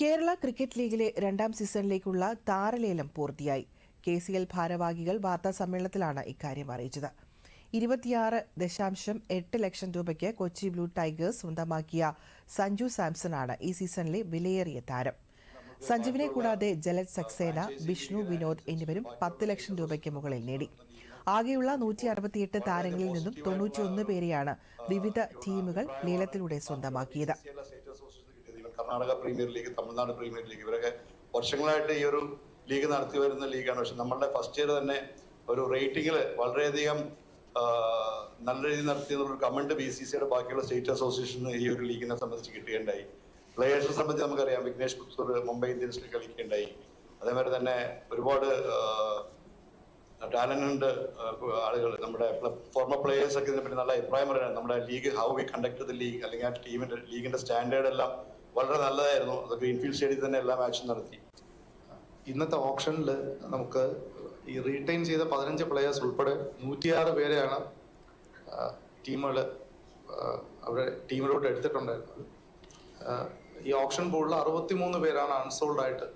Kerala cricket ലീഗിലെ രണ്ടാം സീസണിലേക്കുള്ള താരലേലം പൂർത്തിയായി. കെ സി എൽ ഭാരവാഹികൾ വാർത്താ സമ്മേളനത്തിലാണ് ഇക്കാര്യം അറിയിച്ചത്. ഇരുപത്തിയാറ് ദശാംശം എട്ട് ലക്ഷം രൂപയ്ക്ക് കൊച്ചി ബ്ലൂ ടൈഗേഴ്സ് സ്വന്തമാക്കിയ സഞ്ജു സാംസണാണ് ഈ സീസണിലെ വിലയേറിയ താരം. സഞ്ജുവിനെ കൂടാതെ ജലജ് സക്സേന വിഷ്ണു വിനോദ് എന്നിവരും പത്ത് ലക്ഷം രൂപയ്ക്ക് മുകളിൽ നേടി. ആകെയുള്ള നൂറ്റി അറുപത്തിയെട്ട് താരങ്ങളിൽ നിന്നും തൊണ്ണൂറ്റിയൊന്ന് പേരെയാണ് വിവിധ ടീമുകൾ ലേലത്തിലൂടെ സ്വന്തമാക്കിയത് കേരള സ്റ്റേറ്റ് അസോസിയേഷൻ കിട്ടിയത് ഇവൻ Karnataka premier league Tamil Nadu premier league ഇവരൊക്കെ വർഷങ്ങളായിട്ട് ഈ ഒരു ലീഗ് നടത്തി വരുന്ന ലീഗാണ്. പക്ഷെ നമ്മളുടെ ഫസ്റ്റ് ഇയർ തന്നെ ഒരു റേറ്റിംഗിൽ വളരെയധികം നല്ല രീതിയിൽ നടത്തിയെന്നുള്ള ഒരു കമന്റ് ബി സി സിയുടെ ബാക്കിയുള്ള സ്റ്റേറ്റ് അസോസിയേഷന് ഈ ഒരു ലീഗിനെ സംബന്ധിച്ച് കിട്ടുകയുണ്ടായി. പ്ലേയേഴ്സിനെ സംബന്ധിച്ച് നമുക്കറിയാം വിഘ്നേഷ് പുത്തൂർ മുംബൈ ഇന്ത്യൻസിൽ കളിക്കുകയുണ്ടായി. അതേമാതിരി തന്നെ ഒരുപാട് ടാലന്റ് ആളുകൾ. നമ്മുടെ ഫോർമർ പ്ലേയേഴ്സ് ഒക്കെ ഇതിനെപ്പറ്റി നല്ല അഭിപ്രായം പറയുന്നത് നമ്മുടെ league how we conduct the league അല്ലെങ്കിൽ ആ ടീമിന്റെ ലീഗിന്റെ സ്റ്റാൻഡേർഡ് എല്ലാം വളരെ നല്ലതായിരുന്നു. അത് ഗ്രീൻഫീൽഡ് സ്റ്റേഡിയത്തിൽ തന്നെ എല്ലാ മാച്ചും നടത്തി. ഇന്നത്തെ ഓപ്ഷനിൽ നമുക്ക് ഈ റീറ്റെയിൻ ചെയ്ത പതിനഞ്ച് പ്ലെയേഴ്സ് ഉൾപ്പെടെ നൂറ്റിയാറ് പേരെയാണ് ടീമുകൾ അവരുടെ ടീമിലോട്ട് എടുത്തിട്ടുണ്ടായിരുന്നത്. ഈ ഓപ്ഷൻ ബോർഡിൽ അറുപത്തിമൂന്ന് പേരാണ് അൺസോൾഡ് ആയിട്ട്